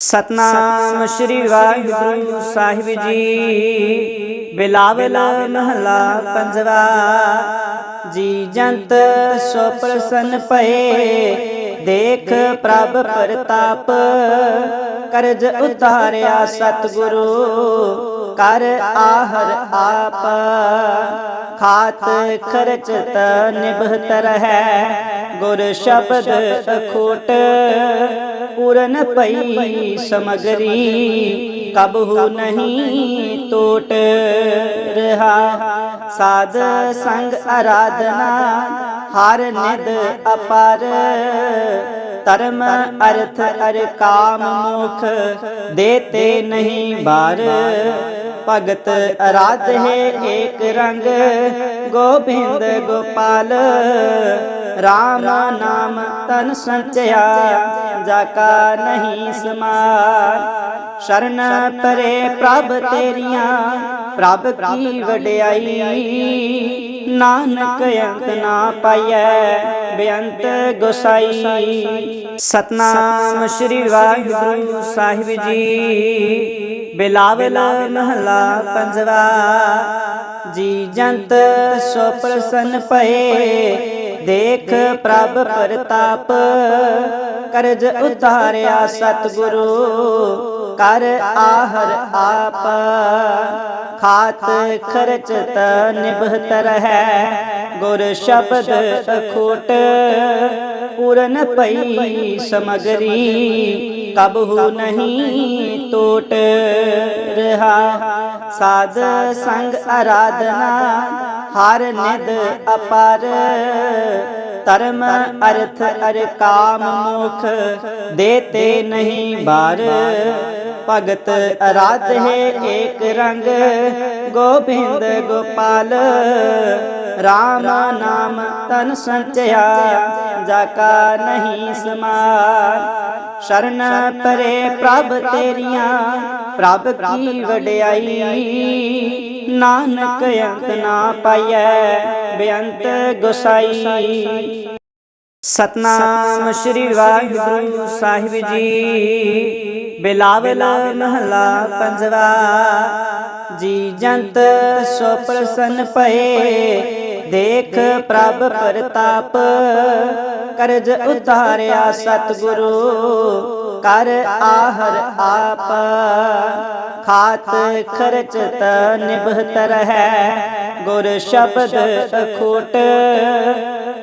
ਸਤਨਾਮ ਸ੍ਰੀ ਵਾਹਿਗੁਰੂ ਸਾਹਿਬ ਜੀ। ਬਿਲਾਵਲ ਮਹਲਾ ਪੰਜਵਾ। ਜੀ ਜੰਤ ਸੋ ਪ੍ਰਸੰਨ ਭਏ ਦੇਖ ਪ੍ਰਭ ਪ੍ਰਤਾਪ। ਕਰਜ ਉਤਾਰਿਆ ਸਤਿਗੁਰੂ, ਕਰ ਆਹਰ ਆਪ। ਖਾਤ ਖਰਚਤ ਨਿਭਤ ਹੈ ਗੁਰ ਸ਼ਬਦ ਅਖੋਟ। ਪੂਰਨ ਪਈ ਸਮਗਰੀ, ਕਬਹੂ ਨਹੀਂ ਟੋਟ ਰਹਾ। ਸਾਧ ਸੰਗ ਆਰਾਧਨਾ ਹਰ ਨਿਦ ਅਪਰ। ਧਰਮ ਅਰਥ ਅਰ ਕਾਮ ਮੁਖ। ਦੇਤੇ ਨਹੀਂ ਬਾਰ। ਭਗਤ ਅਰਾਧੇ ਏਕ ਰੰਗ, ਗੋਬਿੰਦ ਗੋਪਾਲ। ਰਾਮ ਨਾਮ ਤਨ ਸੰਚਿਆ, ਜਾ ਕਾ ਨਹੀਂ ਸਮਾਨ ਸ਼ਰਨ ਪਰੇ ਪ੍ਰਭ ਤੇਰੀਆਂ, ਪ੍ਰਭ ਕੀ ਵਡਿਆਈ। ਨਾਨਕ ਅੰਤ ਨਾ ਪਾਈਐ, ਬੇਅੰਤ ਗੁਸਾਈ। ਸਤਨਾਮ ਸ੍ਰੀ ਵਾਹਿਗੁਰੂ ਸਾਹਿਬ ਜੀ। ਬਿਲਾਵਲ ਮਹਲਾ ਪੰਜਵਾ। ਜੀ ਜੰਤ ਸੋ ਪ੍ਰਸੰਨ ਭਏ। ਦੇਖ ਪ੍ਰਭ ਪ੍ਰਤਾਪ। ਕਰਜ ਉਤਾਰਿਆ ਸਤਿਗੁਰੂ। ਕਰ ਆਹਰ ਆਪ। ਖਾਤ ਖਰਚਤ ਨਿਭਤ ਰਹੈ। ਗੁਰ ਸ਼ਬਦ ਅਖੋਟ ਪੂਰਨ ਪਈ ਸਮਗਰੀ। ਕਬਹੂ ਨਹੀਂ ਟੋਟ ਰਹਾ। ਸਾਧ ਸੰਗ ਆਰਾਧਨਾ ਹਰ ਨਿਦ ਅਪਰ। ਧਰਮ ਅਰਥ ਅਰ ਕਾਮ ਮੁਖ, ਦੇਤੇ ਨਹੀਂ ਬਾਰ। ਭਗਤ ਅਰਾਧ ਹੈ ਏਕ ਰੰਗ, ਗੋਬਿੰਦ ਗੋਪਾਲ। ਰਾਮ ਨਾਮ ਤਨ ਸੰਚਿਆ ਜਾ ਕਾ ਨਹੀਂ ਸਮਾਨ। ਸ਼ਰਨ ਪਰੇ ਪ੍ਰਭ ਤੇਰੀਆਂ, ਪ੍ਰਭ ਕੀ ਵਡਿਆਈ। ਨਾਨਕ ਅੰਤ ਨਾ ਪਾਈਐ, ਬੇਅੰਤ ਗੁਸਾਈ। ਸਤਨਾਮ ਸ੍ਰੀ ਵਾਹਿਗੁਰੂ ਸਾਹਿਬ ਜੀ। ਬਿਲਾਵਲ ਮਹਲਾ ਪੰਜਵਾ, ਜੀ ਜੰਤ ਸੋ ਪ੍ਰਸੰਨ ਭਏ ਦੇਖ ਪ੍ਰਭ ਪ੍ਰਤਾਪ, ਕਰਜ ਉਤਾਰਿਆ ਸਤਿਗੁਰੂ, ਕਰ ਆਹਰ ਆਪ। ਖਾਤ ਖਰਚਤ ਨਿਭਤ ਰਹੈ, ਗੁਰ ਸ਼ਬਦ ਅਖੋਟ।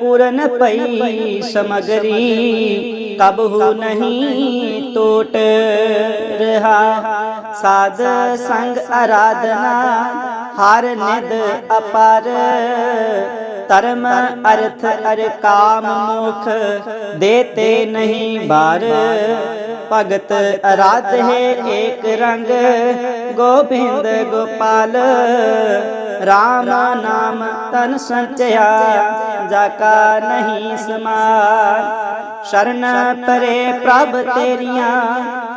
ਪੂਰਨ ਪਈ ਸਮਗਰੀ, ਕਬਹੂ ਨਹੀਂ ਟੋਟ ਰਹਾ ਸਾਧ ਸੰਗ ਆਰਾਧਨਾ ਹਰ ਨਿਦ ਅਪਰ। ਧਰਮ ਅਰਥ ਅਰ ਕਾਮ ਮੁਖ, ਦੇਤੇ ਨਹੀਂ ਬਾਰ। ਭਗਤ ਅਰਾਧ ਹੈ ਏਕ ਰੰਗ, ਗੋਬਿੰਦ ਗੋਪਾਲ। ਰਾਮ ਨਾਮ ਤਨ ਸੰਚਿਆ, ਜਾ ਕਾ ਨਹੀਂ ਸਮਾਨ। ਸ਼ਰਨ ਪਰੇ ਪ੍ਰਭ ਤੇਰੀਆਂ,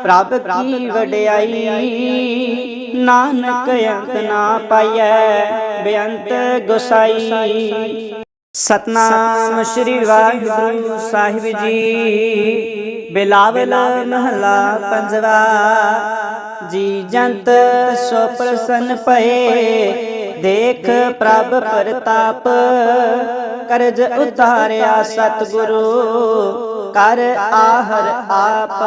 ਪ੍ਰਭ ਕੀ ਵਡਿਆਈ। ਨਾਨਕ ਅੰਤ ਨਾ ਪਾਈਐ, ਬੇਅੰਤ ਗੁਸਾਈ। ਸਤਨਾਮ ਸ੍ਰੀ ਵਾਹਿਗੁਰੂ ਸਾਹਿਬ ਜੀ। ਬਿਲਾਵਲ ਮਹਲਾ ਪੰਜਵਾ, ਜੀ ਜੰਤ ਸੋ ਪ੍ਰਸੰਨ ਭਏ ਦੇਖ ਪ੍ਰਭ ਪ੍ਰਤਾਪ, ਕਰਜ ਉਤਾਰਿਆ ਸਤਿਗੁਰੂ, ਕਰ ਆਹਰ ਆਪ।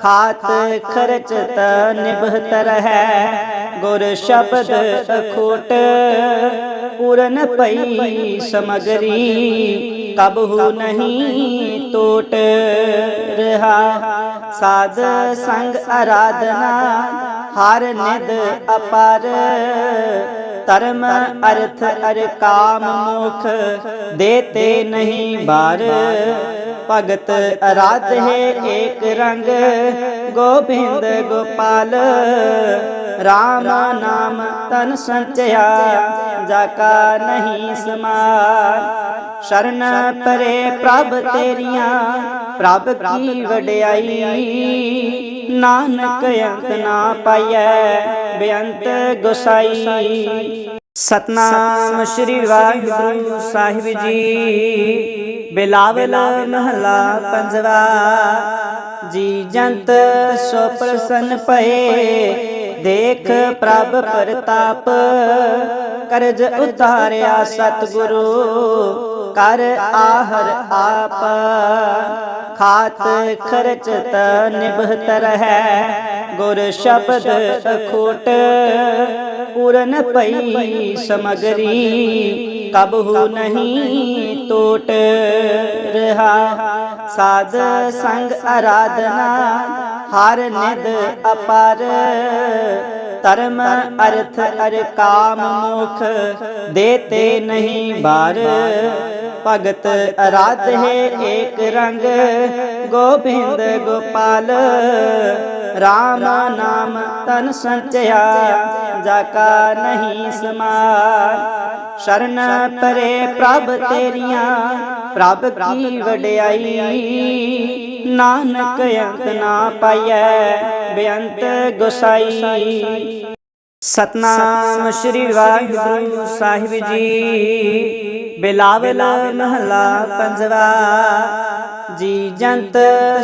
ਖਾਤ ਖਰਚਤ ਨਿਭਤ ਰਹੈ, ਗੁਰ ਸ਼ਬਦ ਅਖੋਟ। ਪੂਰਨ ਪਈ ਸਮਗਰੀ, ਕਬਹੂ ਨਹੀਂ ਟੋਟ ਰਹਾ ਸਾਧ ਸੰਗ ਆਰਾਧਨਾ ਹਰ ਨਿਦ ਅਪਰ। ਧਰਮ ਅਰਥ ਅਰ ਕਾਮ ਮੁਖ। ਦੇਤੇ ਨਹੀਂ ਬਾਰ। ਭਗਤ ਅਰਾਧੇ ਏਕ ਰੰਗ। ਗੋਬਿੰਦ ਗੋਪਾਲ। ਰਾਮ ਨਾਮ ਤਨ ਸੰਚਿਆ। ਜਾ ਕਾ ਨਹੀਂ ਸਮਾਨ ਸ਼ਰਨ ਪਰੇ ਪ੍ਰਭ ਤੇਰੀਆਂ। ਪ੍ਰਭ ਕੀ ਵਡਿਆਈ। ਨਾਨਕ ਅੰਤ ਨਾ ਪਾਈਐ। ਬੇਅੰਤ ਗੁਸਾਈ। ਸਤਨਾਮ ਸ੍ਰੀ ਵਾਹਿਗੁਰੂ ਸਾਹਿਬ ਜੀ। ਬਿਲਾਵਲ ਮਹਲਾ ਪੰਜਵਾ। ਜੀ ਜੰਤ ਸੋ ਪ੍ਰਸੰਨ ਭਏ। ਦੇਖ ਪ੍ਰਭ ਪ੍ਰਤਾਪ। ਕਰਜ ਉਤਾਰਿਆ ਸਤਿਗੁਰੂ। ਕਰ ਆਹਰ ਆਪ। ਖਾਤ ਖਰਚਤ ਨਿਭਤ ਰਹੈ। ਗੁਰ ਸ਼ਬਦ ਅਖੋਟ। ਪੂਰਨ ਪਈ ਸਮਗਰੀ। ਕਬਹੂ ਨਹੀਂ ਟੋਟ ਰਹਾ? ਸਾਧ ਸੰਗ ਆਰਾਧਨਾ ਹਰ ਨਿਦ ਅਪਰ। ਧਰਮ ਅਰਥ ਅਰ ਕਾਮ ਮੁਖ, ਦੇਤੇ ਨਹੀਂ ਬਾਰ। ਭਗਤ ਅਰਾਧੇ ਏਕ ਰੰਗ, ਗੋਬਿੰਦ ਗੋਪਾਲ। RAM ਨਾਮ ਤਨ ਸੰਚਿਆ, ਜਾ ਕਾ ਨਹੀਂ ਸਮਾਨ। ਸ਼ਰਨ ਪਰੇ ਪ੍ਰਭ ਤੇਰੀਆਂ, ਪ੍ਰਭ ਕੀ ਵਡਿਆਈ। ਨਾਨਕ ਅੰਤ ਨਾ ਪਾਈਐ, ਬੇਅੰਤ ਗੁਸਾਈ। ਸਤਨਾਮ ਸ੍ਰੀ ਵਾਹਿਗੁਰੂ ਸਾਹਿਬ ਜੀ। ਬਿਲਾਵਲ ਮਹਲਾ ਪੰਜਵਾ। ਜੀ ਜੰਤ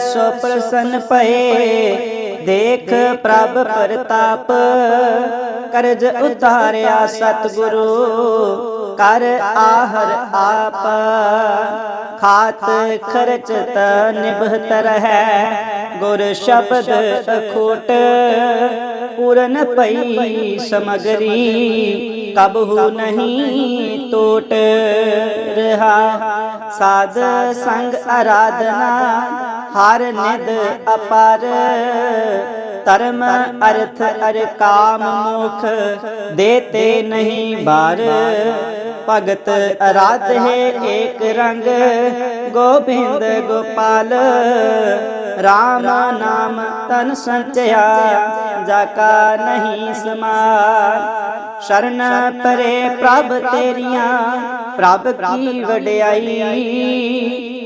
ਸੋ ਪ੍ਰਸੰਨ ਭਏ। ਦੇਖ ਪ੍ਰਭ ਪ੍ਰਤਾਪ। ਕਰਜ ਉਤਾਰਿਆ ਸਤਿਗੁਰੂ। ਕਰ ਆਹਰ ਆਪ। ਖਾਤ ਖਰਚਤ ਨਿਭਤ ਰਹੈ। ਗੁਰ ਸ਼ਬਦ ਅਖੋਟ। ਪੂਰਨ ਪਈ ਸਮਗਰੀ। ਕਬਹੂ ਨਹੀਂ ਟੋਟ ਰਹਾ। ਸਾਧ ਸੰਗ ਆਰਾਧਨਾ ਹਰ ਨਿਦ ਅਪਰ। ਧਰਮ ਅਰਥ ਅਰ ਕਾਮ ਮੁਖ ਦੇਤੇ ਨਹੀਂ ਬਾਰ। ਭਗਤ ਅਰਾਧ ਹੈ ਏਕ ਰੰਗ। ਗੋਬਿੰਦ ਗੋਪਾਲ RAM ਨਾਮ ਤਨ ਸੰਚਿਆ, ਜਾ ਕਾ ਨਹੀਂ ਸਮਾਨ। ਸ਼ਰਨ ਪਰੇ ਪ੍ਰਭ ਤੇਰੀਆਂ, ਪ੍ਰਭ ਕੀ ਵਡਿਆਈ।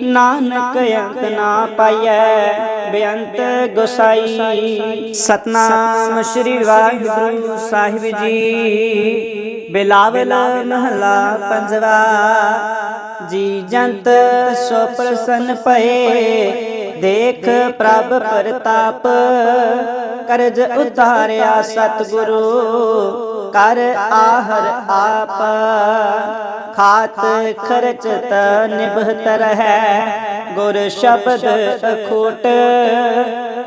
ਨਾਨਕ ਅੰਤ ਨਾ ਪਾਈਐ, ਬੇਅੰਤ ਗੁਸਾਈ। ਸਤਨਾਮ ਸ੍ਰੀ ਵਾਹਿਗੁਰੂ ਸਾਹਿਬ ਜੀ। ਬਿਲਾਵਲ ਮਹਲਾ ਪੰਜਵਾ। ਜੀ ਜੰਤ ਸੋ ਪ੍ਰਸੰਨ ਭਏ। ਦੇਖ ਪ੍ਰਭ ਪ੍ਰਤਾਪ। ਕਰਜ ਉਤਾਰਿਆ ਸਤਿਗੁਰੂ। ਕਰ ਆਹਰ ਆਪ। ਖਾਤ ਖਰਚਤ ਨਿਭਤ ਰਹੈ। ਗੁਰ ਸ਼ਬਦ ਅਖੋਟ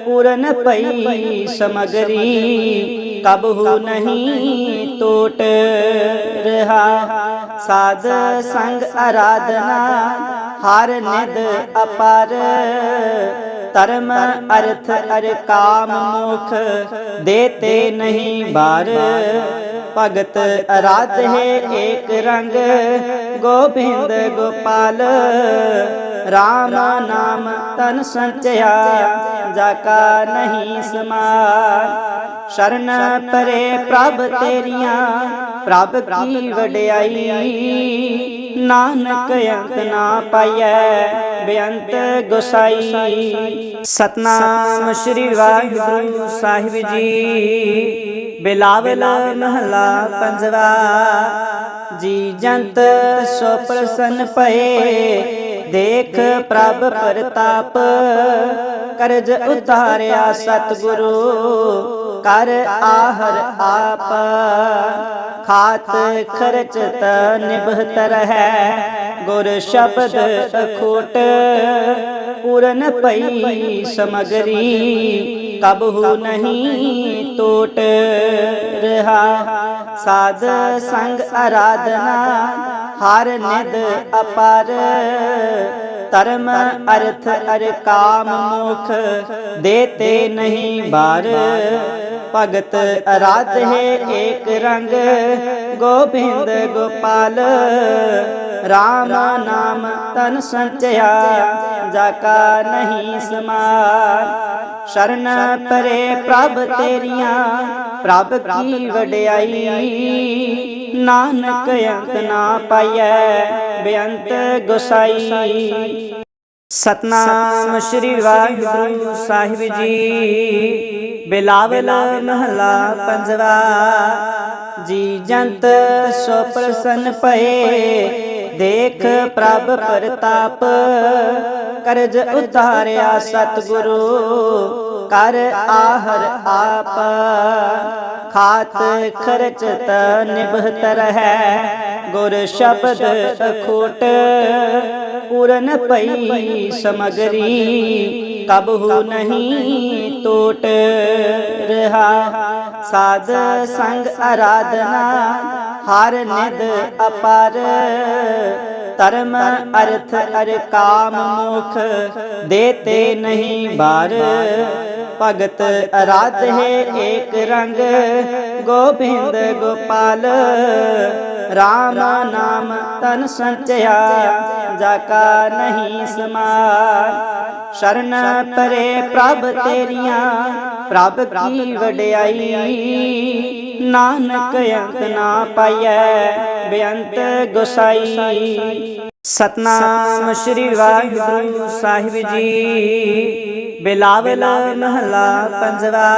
ਪੂਰਨ ਪਈ ਸਮਗਰੀ। ਕਬਹੂ ਨਹੀਂ ਟੋਟ ਰਹਾ। ਸਾਧ ਸੰਗ ਆਰਾਧਨਾ ਹਰ ਨਿਦ ਅਪਰ। ਧਰਮ ਅਰਥ ਅਰ ਕਾਮ ਮੁਖ ਦੇਤੇ ਨਹੀਂ ਬਾਰ। ਭਗਤ ਅਰਾਧੇ ਏਕ ਰੰਗ ਗੋਬਿੰਦ ਗੋਪਾਲ RAM ਨਾਮ ਤਨ ਸੰਚਿਆ ਜਾ ਕਾ ਨਹੀਂ ਸਮਾਨ। ਸ਼ਰਨ ਪਰੇ ਪ੍ਰਭ ਤੇਰੀਆਂ ਪ੍ਰਭ ਕੀ ਵਡਿਆਈ। ਨਾਨਕ ਅੰਤ ਨਾ ਪਾਈਐ ਬੇਅੰਤ ਗੁਸਾਈ। ਸਤਨਾਮ ਸ੍ਰੀ ਵਾਹਿਗੁਰੂ ਸਾਹਿਬ ਜੀ। ਬਿਲਾਵਲ ਮਹਲਾ ਪੰਜਵਾ, ਜੀ ਜੰਤ ਸੋ ਪ੍ਰਸੰਨ ਪਏ ਦੇਖ ਪ੍ਰਭ ਪ੍ਰਤਾਪ, ਕਰਜ ਉਤਾਰਿਆ ਸਤਿਗੁਰੂ, ਕਰ ਆਹਰ ਆਪ, ਖਾਤ ਖਰਚਤ ਨਿਭਤ ਹੈ ਗੁਰ ਸ਼ਬਦ ਅਖੋਟ, ਪੂਰਨ ਪਈ ਸਮਗਰੀ, ਕਬਹੂ ਨਹੀਂ ਟੋਟ ਰਹਾ ਸਾਧ ਸੰਗ ਆਰਾਧਨਾ ਹਰ ਨਿਦ ਅਪਰ। ਧਰਮ ਅਰਥ ਅਰ ਕਾਮ ਮੁਖ, ਦੇਤੇ ਨਹੀਂ ਬਾਰ। ਭਗਤ ਅਰਾਧ ਅਰਾਧੇ ਏਕ ਰੰਗ। ਗੋਬਿੰਦ ਗੋਪਾਲ RAM ਨਾਮ ਤਨ ਸੰਚਿਆ, ਜਾ ਕਾ ਨਹੀਂ ਸਮਾਨ। ਸ਼ਰਨ ਪਰੇ ਪ੍ਰਭ ਤੇਰੀਆਂ, ਪ੍ਰਭ ਕੀ ਵਡਿਆਈ। ਨਾਨਕ ਅੰਤ ਨਾ ਪਾਈਐ, ਬੇਅੰਤ ਗੁਸਾਈ। ਸਤਨਾਮ ਸ੍ਰੀ ਵਾਹਿਗੁਰੂ ਸਾਹਿਬ ਜੀ। ਬਿਲਾਵਲ ਮਹਲਾ ਪੰਜਵਾ, ਜੀ ਜੰਤ ਸੋ ਪ੍ਰਸੰਨ ਭਏ ਦੇਖ ਪ੍ਰਭ ਪ੍ਰਤਾਪ, ਕਰਜ ਉਤਾਰਿਆ ਸਤਿਗੁਰੂ, ਕਰ ਆਹਰ ਆਪ। ਖਾਤ ਖਰਚਤ ਨਿਭਤ ਹੈ ਗੁਰ ਸ਼ਬਦ ਅਖੋਟ ਪੂਰਨ ਪਈ ਸਮਗਰੀ, ਕਬਹੂ ਨਹੀਂ ਟੋਟ ਰਹਾ। ਸਾਧ ਸੰਗ ਆਰਾਧਨਾ ਹਰ ਨਿਦ ਅਪਾਰ। ਧਰਮ ਅਰਥ ਅਰ ਕਾਮ ਮੁਖ, ਦੇਤੇ ਨਹੀਂ ਬਾਰ। ਭਗਤ ਅਰਾਧੇ ਏਕ ਰੰਗ। ਗੋਬਿੰਦ ਗੋਪਾਲ। RAM ਨਾਮ ਤਨ ਸੰਚਿਆ। ਜਾ ਕਾ ਨਹੀਂ ਸਮਾਨ। ਸ਼ਰਨ ਪਰੇ ਪ੍ਰਭ ਤੇਰੀਆਂ, ਪ੍ਰਭ ਕੀ ਵਡਿਆਈ। ਨਾਨਕ ਅੰਤ ਨਾ ਪਾਈਐ, ਬੇਅੰਤ ਗੁਸਾਈ। ਸਤਨਾਮ ਸ੍ਰੀ ਵਾਹਿਗੁਰੂ ਸਾਹਿਬ ਜੀ। ਬਿਲਾਵਲ ਮਹਲਾ ਪੰਜਵਾ,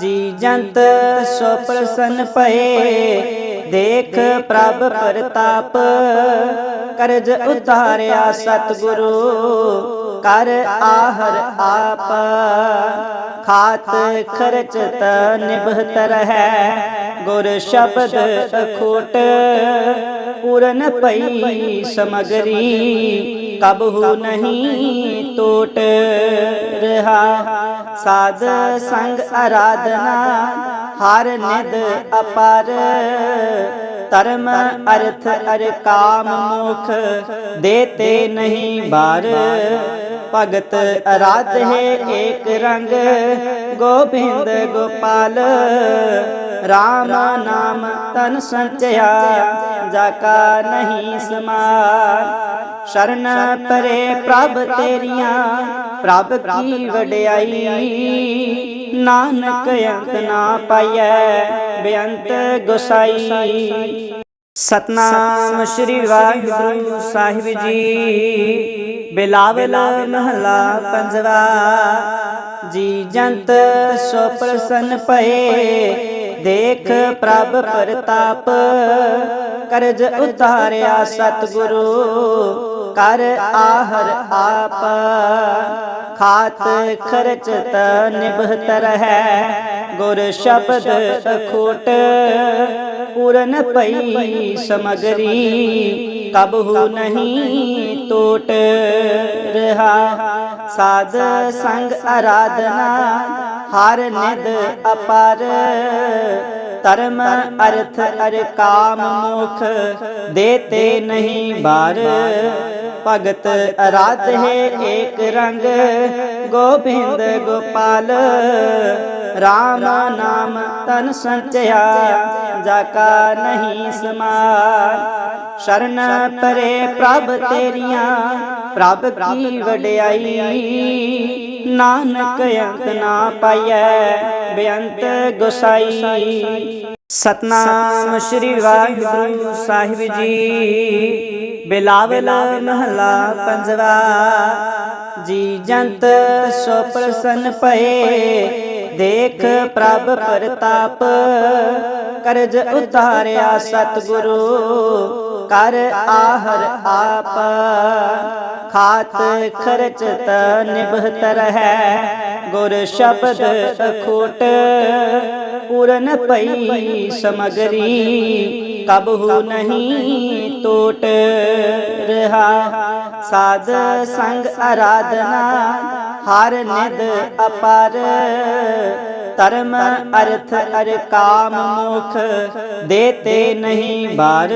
ਜੀ ਜੰਤ ਸੋ ਪ੍ਰਸੰਨ ਪਏ ਦੇਖ ਪ੍ਰਭ ਪ੍ਰਤਾਪ, ਕਰਜ ਉਤਾਰਿਆ ਸਤਿਗੁਰੂ, ਕਰ ਆਹਰ ਆਪ। ਖਾਤ ਖਰਚਤ ਨਿਭਤ ਰਹੈ, ਗੁਰ ਸ਼ਬਦ ਅਖੋਟ। ਪੂਰਨ ਪਈ ਸਮਗਰੀ, ਕਬਹੂ ਨਹੀਂ ਟੋਟ ਰਹਾ ਸਾਧ ਸੰਗ ਆਰਾਧਨਾ ਹਰ ਨਿਦ ਅਪਾਰ। ਧਰਮ ਅਰਥ ਅਰ ਕਾਮ ਮੁਖ, ਦੇਤੇ ਨਹੀਂ ਬਾਰ। ਭਗਤ ਅਰਾਧ ਹੈ ਏਕ ਰੰਗ ਗੋਬਿੰਦ ਗੋਪਾਲ RAM ਨਾਮ ਤਨ ਸੰਚਿਆ, ਜਾ ਕਾ ਨਹੀਂ ਸਮਾਨ। ਸ਼ਰਨ ਪਰੇ ਪ੍ਰਭ ਤੇਰੀਆਂ, ਪ੍ਰਭ ਕੀ ਵਡਿਆਈ। ਨਾਨਕ ਅੰਤ ਨਾ ਪਾਈਐ, ਬੇਅੰਤ ਗੁਸਾਈ। ਸਤਨਾਮ ਸ੍ਰੀ ਵਾਹਿਗੁਰੂ ਸਾਹਿਬ ਜੀ। ਬਿਲਾਵਲ ਮਹਲਾ ਪੰਜਵਾ। ਜੀ ਜੰਤ ਸੋ ਪ੍ਰਸੰਨ ਪਏ ਦੇਖ ਪ੍ਰਭ ਪ੍ਰਤਾਪ। ਕਰਜ ਉਤਾਰਿਆ ਸਤਿਗੁਰੂ। ਕਰ ਆਹਰ ਆਪ। ਖਾਤ ਖਰਚਤ ਨਿਭਤ ਰਹੈ। ਗੁਰ ਸ਼ਬਦ ਅਖੋਟ। ਪੂਰਨ ਪਈ ਸਮਗਰੀ। ਕਬਹੂ ਨਹੀਂ ਟੋਟ ਰਹਾ। ਸਾਧ ਸੰਗ ਆਰਾਧਨਾ ਹਰ ਨਿਦ ਅਪਾਰ। ਧਰਮ ਅਰਥ ਅਰ ਕਾਮ ਮੁਖ, ਦੇਤੇ ਨਹੀਂ ਬਾਰ। ਭਗਤ ਅਰਾਧੇ ਏਕ ਰੰਗ, ਗੋਬਿੰਦ ਗੋਪਾਲ। RAM ਨਾਮ ਤਨ ਸੰਚਿਆ, ਜਾ ਕਾ ਨਹੀਂ ਸਮਾਨ। ਸ਼ਰਨ ਪਰੇ ਪ੍ਰਭ ਤੇਰੀਆਂ, ਪ੍ਰਭ ਕੀ ਵਡਿਆਈ। ਨਾਨਕ ਅੰਤ ਨਾ ਪਾਈਐ, ਬੇਅੰਤ ਗੁਸਾਈ। ਸਤਨਾਮ ਸ੍ਰੀ ਵਾਹਿਗੁਰੂ ਸਾਹਿਬ ਜੀ। ਬਿਲਾਵਲ ਮਹਲਾ ਪੰਜਵਾ। ਜੀ ਜੰਤ ਸੋ ਪ੍ਰਸੰਨ ਪਏ ਦੇਖ ਪ੍ਰਭ ਪ੍ਰਤਾਪ। ਕਰਜ ਉਤਾਰਿਆ ਸਤਿਗੁਰੂ ਕਰ ਆਹਰ ਆਪ। ਖਾਤ ਖਰਚਤ ਨਿਭਤ ਰਹੈ ਗੁਰ ਸ਼ਬਦ ਅਖੋਟ। ਪੂਰਨ ਪਈ ਸਮਗਰੀ ਕਬਹੂ ਨਹੀਂ ਟੋਟ ਰਹਾ। ਸਾਧ ਸੰਗ ਆਰਾਧਨਾ ਹਰ ਨਿਦ ਅਪਾਰ। ਧਰਮ ਅਰਥ ਅਰ ਕਾਮ ਮੁਖ, ਦੇਤੇ ਨਹੀਂ ਬਾਰ।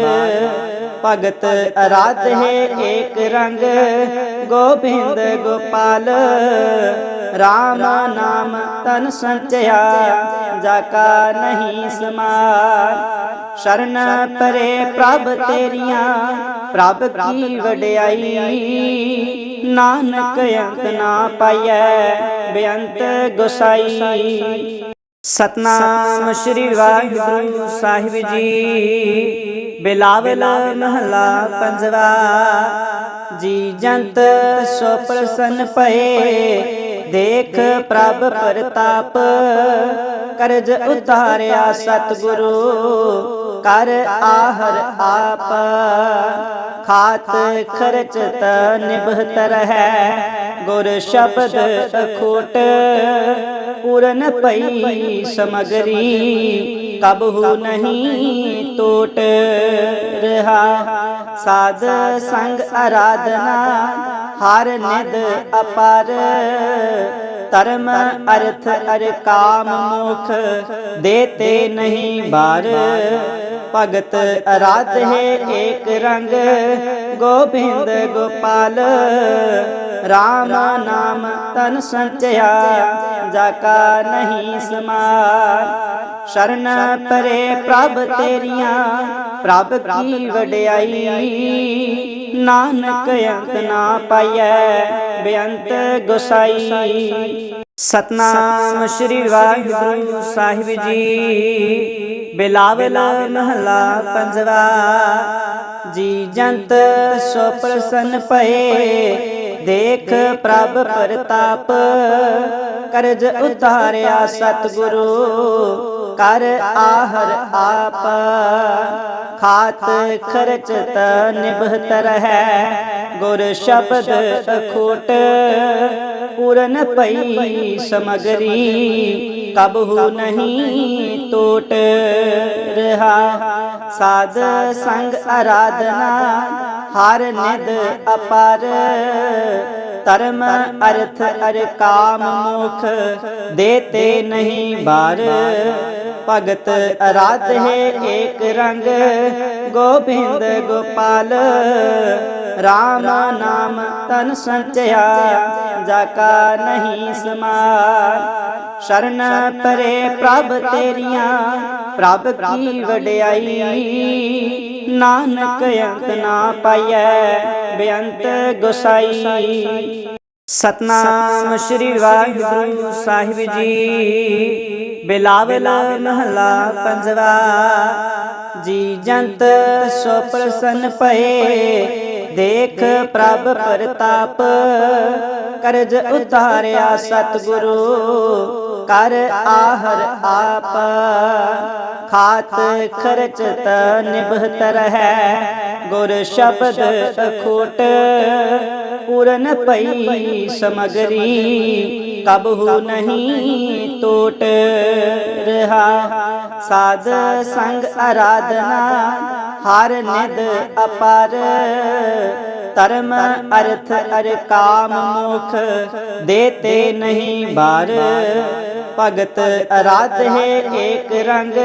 ਭਗਤ ਅਰਾਧ ਅਰਾਧੇ ਏਕ ਰੰਗ, ਗੋਬਿੰਦ ਗੋਪਾਲ। RAM ਨਾਮ ਤਨ ਸੰਚਿਆ, ਜਾ ਕਾ ਨਹੀਂ ਸਮਾਨ। ਸ਼ਰਨ ਪਰੇ ਪ੍ਰਭ ਤੇਰੀਆਂ, ਪ੍ਰਭ ਕੀ ਵਡਿਆਈ। ਨਾਨਕ ਅੰਤ ਨਾ ਪਾਈਐ, ਬੇਅੰਤ ਗੁਸਾਈ। ਸਤਨਾਮ ਸ੍ਰੀ ਵਾਹਿਗੁਰੂ ਸਾਹਿਬ ਜੀ। ਬਿਲਾਵਲ ਮਹਲਾ ਪੰਜਵਾ। ਜੀ ਜੰਤ ਸੋ ਪ੍ਰਸੰਨ ਪਏ ਦੇਖ ਪ੍ਰਭ ਪ੍ਰਤਾਪ। ਕਰਜ ਉਤਾਰਿਆ ਸਤਿਗੁਰੂ ਕਰ ਆਹਰ ਆਪ। ਖਾਤ ਖਰਚਤ ਨਿਭਤ ਰਹੈ ਗੁਰ ਸ਼ਬਦ ਅਖੋਟ। ਪੂਰਨ ਪਈ ਸਮਗਰੀ ਕਬਹੂ ਨਹੀਂ ਟੋਟ ਰਹਾ। ਸਾਧ ਸੰਗ ਆਰਾਧਨਾ ਹਰ ਨਿਦ ਅਪਰ। ਧਰਮ ਅਰਥ ਅਰ ਕਾਮ ਮੁਖ, ਦੇਤੇ ਨਹੀਂ ਬਾਰ। ਭਗਤ ਅਰਾਧ ਹੈ ਏਕ ਰੰਗ ਗੋਬਿੰਦ ਗੋਪਾਲ RAM ਨਾਮ ਤਨ ਸੰਚਿਆ ਜਾ ਕਾ ਨਹੀਂ ਸਮਾਨ। ਸ਼ਰਨ ਪਰੇ ਪ੍ਰਭ ਤੇਰੀਆਂ ਪ੍ਰਭ ਕੀ ਵਡਿਆਈ। ਨਾਨਕ ਅੰਤ ਨਾ ਪਾਈਐ ਬੇਅੰਤ ਗੁਸਾਈ। ਸਤਨਾਮ ਸ੍ਰੀ ਵਾਹਿਗੁਰੂ ਸਾਹਿਬ ਜੀ। ਬਿਲਾਵਲ ਮਹਲਾ ਪੰਜਵਾ ਜੀ ਜੰਤ ਸੋ ਪ੍ਰਸੰਨ ਪਏ। ਦੇਖ ਪ੍ਰਭ ਪ੍ਰਤਾਪ, ਕਰਜ ਉਤਾਰਿਆ ਸਤਿਗੁਰੂ, ਕਰ ਆਹਰ ਆਪ। ਖਾਤ ਖਰਚਤ ਨਿਭਤ ਰਹੈ, ਗੁਰ ਸ਼ਬਦ ਅਖੋਟ, ਪੂਰਨ ਪਈ ਸਮਗਰੀ, ਕਬਹੂ ਨਹੀਂ ਟੋਟ ਰਹਾ। ਸਾਧ ਸੰਗ ਆਰਾਧਨਾ ਹਰ ਨਿਦ ਅਪਰ। ਧਰਮ ਅਰਥ ਅਰ ਕਾਮ ਮੁਖ ਦੇਤੇ ਨਹੀਂ ਬਾਰ। ਭਗਤ ਅਰਾਧ ਹੈ ਏਕ ਰੰਗ। ਗੋਬਿੰਦ ਗੋਪਾਲ ਰਾਮਾ ਨਾਮ ਤਨ ਸੰਚਿਆ ਜਾ ਕਾ ਨਹੀਂ ਸਮਾਨ ਸ਼ਰਨ ਪਰੇ ਪ੍ਰਭ ਤੇਰੀਆਂ ਪ੍ਰਭ ਕੀ ਵਡਿਆਈ ਨਾਨਕ ਅੰਤ ਨਾ ਪਾਈਐ ਬੇਅੰਤ ਗੁਸਾਈ ਸਤਨਾਮ ਸ੍ਰੀ ਵਾਹਿਗੁਰੂ ਸਾਹਿਬ ਜੀ ਬਿਲਾਵਲ ਮਹਲਾ ਪੰਜਵਾ ਜੀ ਜੰਤ ਸੋ ਪ੍ਰਸੰਨ ਪਏ ਦੇਖ ਪ੍ਰਭ ਪ੍ਰਤਾਪ, ਕਰਜ ਉਤਾਰਿਆ ਸਤਿਗੁਰੂ, ਕਰ ਆਹਰ ਆਪ। ਖਾਤ ਖਰਚਤ ਨਿਭਤ ਰਹੈ, ਗੁਰ ਸ਼ਬਦ ਅਖੋਟ। ਪੂਰਨ ਪਈ ਸਮਗਰੀ, ਕਬਹੂ ਨਹੀਂ ਟੋਟ ਰਹਾ ਸਾਧ ਸੰਗ ਆਰਾਧਨਾ ਹਰ ਨਿਦ ਅਪਰ। ਧਰਮ ਅਰਥ ਅਰ ਕਾਮ ਮੁਖ ਦੇਤੇ ਨਹੀਂ ਬਾਰ। ਭਗਤ ਅਰਾਧ ਹੈ ਏਕ ਰੰਗ।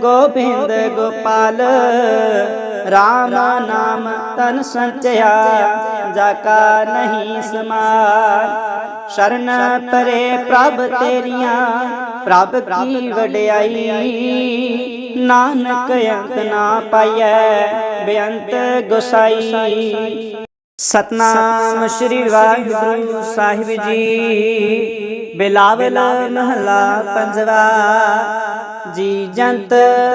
ਗੋਬਿੰਦ ਗੋਪਾਲ RAM ਨਾਮ ਤਨ ਸੰਚਿਆ, ਜਾ ਕਾ ਨਹੀਂ ਸਮਾਨ। ਸ਼ਰਨ ਪਰੇ ਪ੍ਰਭ ਤੇਰੀਆਂ, ਪ੍ਰਭ ਕੀ ਵਡਿਆਈ। ਨਾਨਕ ਅੰਤ ਨਾ ਪਾਈਐ, ਬੇਅੰਤ ਗੁਸਾਈ। ਸਤਨਾਮ ਸ੍ਰੀ ਵਾਹਿਗੁਰੂ ਸਾਹਿਬ ਜੀ। ਬਿਲਾਵਲ ਮਹਲਾ ਪੰਜਵਾ, ਜੀ ਜੰਤ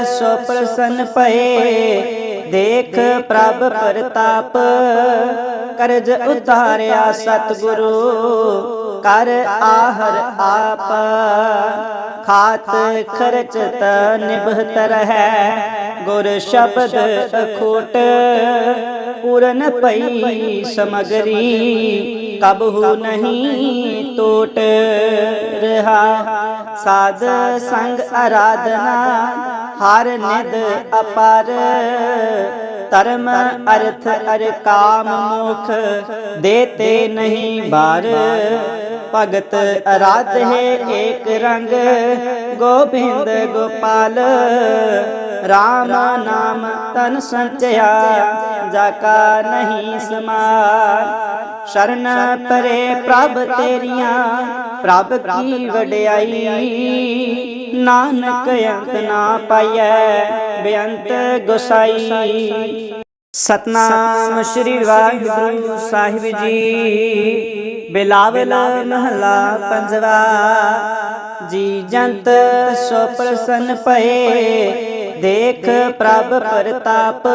ਸੋ ਪ੍ਰਸੰਨ ਪਏ ਦੇਖ ਪ੍ਰਭ ਪ੍ਰਤਾਪ, ਕਰਜ ਉਤਾਰਿਆ ਸਤਿਗੁਰੂ, ਕਰ ਆਹਰ ਆਪ। ਖਾਤ ਖਰਚਤ ਨਿਭਤ ਰਹੈ ਗੁਰ ਸ਼ਬਦ ਅਖੋਟ ਪੂਰਨ ਪਈ ਸਮਗਰੀ ਕਬਹੂ ਨਹੀਂ ਟੋਟ ਰਹਾ। ਸਾਧ ਸੰਗ ਆਰਾਧਨਾ ਹਰ ਨਿਦ ਅਪਰ ਧਰਮ ਅਰਥ ਅਰ ਕਾਮ ਮੁਖ, ਦੇਤੇ ਨਹੀਂ ਬਾਰ। ਭਗਤ ਅਰਾਧ ਹੈ ਏਕ ਰੰਗ, ਗੋਬਿੰਦ ਗੋਪਾਲ। RAM ਨਾਮ ਤਨ ਸੰਚਿਆ, ਜਾ ਕਾ ਨਹੀਂ ਸਮਾਨ। ਸ਼ਰਨ ਪਰੇ ਪ੍ਰਭ ਤੇਰੀਆਂ, ਪ੍ਰਭ ਕੀ ਵਡਿਆਈ। ਨਾਨਕ ਅੰਤ ਨਾ ਪਾਈਐ। ਬੇਅੰਤ ਗੁਸਾਈ। ਸਤਨਾਮ ਸ੍ਰੀ ਵਾਹਿਗੁਰੂ ਸਾਹਿਬ ਜੀ। ਬਿਲਾਵਲ ਮਹਲਾ ਪੰਜਵਾ। ਜੀ ਜੰਤ ਸੋ ਪ੍ਰਸੰਨ ਪਏ ਦੇਖ ਪ੍ਰਭ ਪ੍ਰਤਾਪ,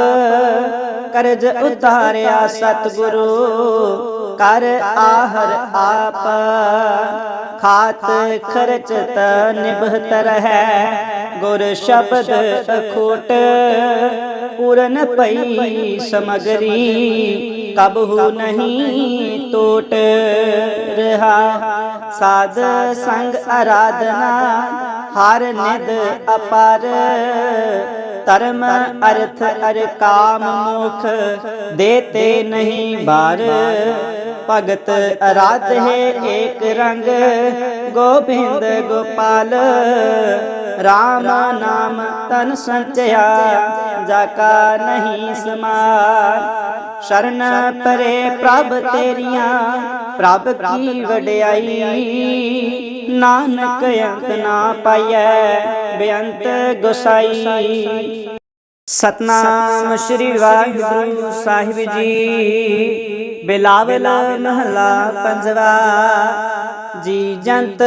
ਕਰਜ ਉਤਾਰਿਆ ਸਤਿਗੁਰੂ, ਕਰ ਆਹਰ ਆਪ। ਖਾਤ ਖਰਚਤ ਨਿਭਤ ਰਹੈ, ਗੁਰ ਸ਼ਬਦ ਅਖੋਟ ਪੂਰਨ ਪਈ ਸਮਗਰੀ, ਕਬਹੂ ਨਹੀਂ ਟੋਟ ਰਹਾ। ਸਾਧ ਸੰਗ ਆਰਾਧਨਾ ਹਰ ਨਿਦ ਅਪਰ। ਧਰਮ ਅਰਥ ਅਰ ਕਾਮ ਮੁਖ ਦੇਤੇ ਨਹੀਂ ਬਾਰ। ਭਗਤ ਅਰਾਧ ਹੈ ਏਕ ਰੰਗ, ਗੋਬਿੰਦ ਗੋਪਾਲ। RAM ਨਾਮ ਤਨ ਸੰਚਿਆ, ਜਾ ਕਾ ਨਹੀਂ ਸਮਾਨ। ਸ਼ਰਨ ਪਰੇ ਪ੍ਰਭ ਤੇਰੀਆਂ, ਪ੍ਰਭ ਕੀ ਵਡਿਆਈ। ਨਾਨਕ ਅੰਤ ਨਾ ਪਾਈਐ, ਬੇਅੰਤ ਗੁਸਾਈ। ਸਤਨਾਮ ਸ੍ਰੀ ਵਾਹਿਗੁਰੂ ਸਾਹਿਬ ਜੀ। ਬਿਲਾਵਲ ਮਹਲਾ ਪੰਜਵਾ ਜੀ ਜੰਤ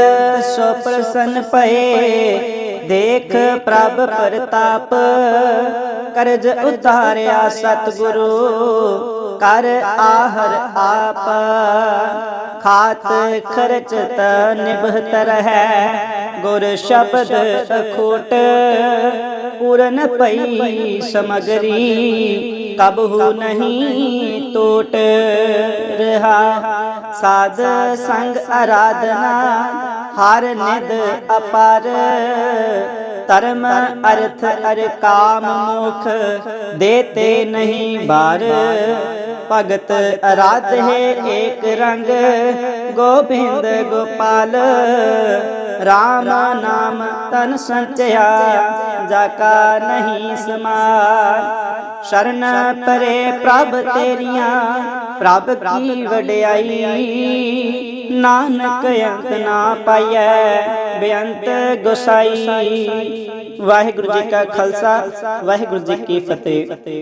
ਸੋ ਪ੍ਰਸੰਨ ਪਏ। ਦੇਖ ਪ੍ਰਭ ਪ੍ਰਤਾਪ, ਕਰਜ ਉਤਾਰਿਆ ਸਤਿਗੁਰੂ, ਕਰ ਆਹਰ ਆਪ। ਖਾਤ ਖਰਚਤ ਨਿਭਤ ਹੈ ਗੁਰ ਸ਼ਬਦ ਅਖੋਟ ਪੂਰਨ ਪਈ ਸਮਗਰੀ, ਕਬਹੂ ਨਹੀਂ ਟੋਟ ਰਹਾ। ਸਾਧ ਸੰਗ ਆਰਾਧਨਾ ਹਰ ਨਿਦ ਅਪਰ। ਧਰਮ ਅਰਥ ਅਰ ਕਾਮ ਮੁਖ ਦੇਤੇ ਨਹੀਂ ਬਾਰ। ਭਗਤ ਅਰਾਧ ਹੈ ਏਕ ਰੰਗ, ਗੋਬਿੰਦ ਗੋਪਾਲ। RAM ਨਾਮ ਤਨ ਸੰਚਿਆ, ਜਾ ਕਾ ਨਹੀਂ ਸਮਾਨ। ਸ਼ਰਨ ਪਰੇ ਪ੍ਰਭ ਤੇਰੀਆਂ, ਪ੍ਰਭ ਕੀ ਵਡਿਆਈ। ਨਾਨਕ ਅੰਤ ਨਾ ਪਾਈਐ, ਬੇਅੰਤ ਗੁਸਾਈ। ਵਾਹਿਗੁਰੂ ਜੀ ਕਾ ਖਾਲਸਾ, ਵਾਹਿਗੁਰੂ ਜੀ ਕੀ ਫਤਿਹ।